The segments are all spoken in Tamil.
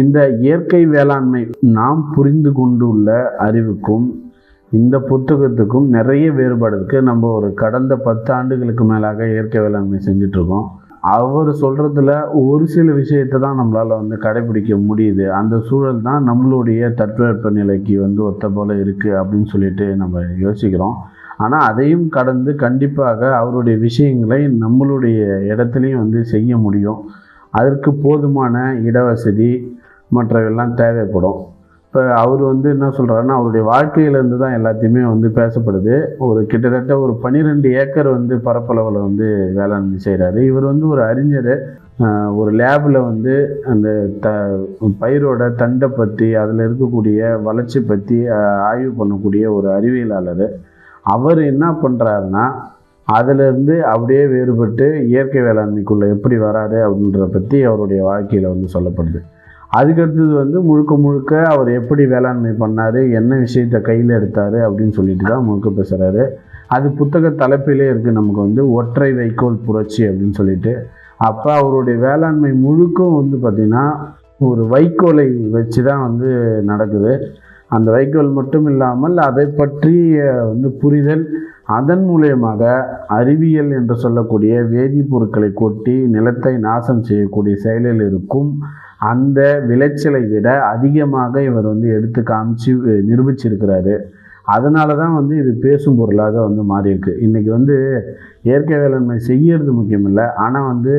இந்த இயற்கை வேளாண்மை நாம் புரிந்து கொண்டுள்ள அறிவுக்கும் இந்த புத்தகத்துக்கும் நிறைய வேறுபாடு இருக்குது நம்ம ஒரு கடந்த பத்து ஆண்டுகளுக்கு மேலாக இயற்கை வேளாண்மை செஞ்சிட்ருக்கோம் அவர் சொல்கிறதுல ஒரு சில விஷயத்தை தான் நம்மளால் வந்து கடைபிடிக்க முடியுது. அந்த சூழல் தான் நம்மளுடைய தட்பவெப்ப நிலைக்கு வந்து ஒத்த போல் இருக்குது அப்படின்னு சொல்லிட்டு நம்ம யோசிக்கிறோம். ஆனால் அதையும் கடந்து கண்டிப்பாக அவருடைய விஷயங்களை நம்மளுடைய இடத்துலையும் வந்து செய்ய முடியும். அதற்கு போதுமான இடவசதி மற்றவெல்லாம் தேவைப்படும். இப்போ அவர் வந்து என்ன சொல்கிறாருன்னா அவருடைய வாழ்க்கையிலேருந்து தான் எல்லாத்தையுமே வந்து பேசப்படுது. ஒரு கிட்டத்தட்ட ஒரு பன்னிரெண்டு ஏக்கர் வந்து பரப்பளவில் வந்து வேளாண்மை செய்கிறாரு இவர் வந்து ஒரு அறிஞர். ஒரு லேபில் வந்து அந்த த பயிரோட தண்டை பற்றி அதில் இருக்கக்கூடிய வளர்ச்சி பற்றி ஆய்வு பண்ணக்கூடிய ஒரு அறிவியலாளர். அவர் என்ன பண்ணுறாருன்னா அதிலிருந்து அப்படியே வேறுபட்டு இயற்கை வேளாண்மைக்குள்ளே எப்படி வராரு அப்படின்றத பற்றி அவருடைய வாழ்க்கையில் வந்து சொல்லப்படுது. அதுக்கடுத்தது வந்து முழுக்க முழுக்க அவர் எப்படி வேளாண்மை பண்ணார் என்ன விஷயத்தை கையில் எடுத்தார் அப்படின்னு சொல்லிட்டு தான் முழுக்க பேசுகிறாரு அது புத்தக தலைப்பிலே இருக்குது நமக்கு வந்து ஒற்றை வைக்கோல் புரட்சி அப்படின்னு சொல்லிட்டு. அப்போ அவருடைய வேளாண்மை முழுக்கும் வந்து பார்த்திங்கன்னா ஒரு வைக்கோலை வச்சு தான் வந்து நடக்குது. அந்த வைக்கோல் மட்டும் இல்லாமல் அதை பற்றிய வந்து புரிதல் அதன் மூலியமாக அறிவியல் என்று சொல்லக்கூடிய வேதிப்பொருட்களை கொட்டி நிலத்தை நாசம் செய்யக்கூடிய செயலில் இருக்கும் அந்த விளைச்சலை விட அதிகமாக இவர் வந்து எடுத்து காமிச்சு நிரூபிச்சிருக்கிறாரு. அதனால தான் வந்து இது பேசும் பொருளாக வந்து மாறியிருக்கு. இன்றைக்கி வந்து இயற்கை வேளாண்மை செய்யறது முக்கியம் இல்லை ஆனால் வந்து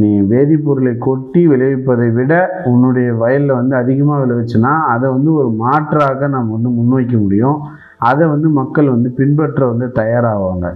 நீ வேதிப்பொருளை கொட்டி விளைவிப்பதை விட உன்னுடைய வயலில் வந்து அதிகமாக விளைவிச்சுன்னா அதை வந்து ஒரு மாற்றாக நம்ம வந்து முன்வைக்க முடியும். அதை வந்து மக்கள் வந்து பின்பற்ற வந்து தயாராவாங்க.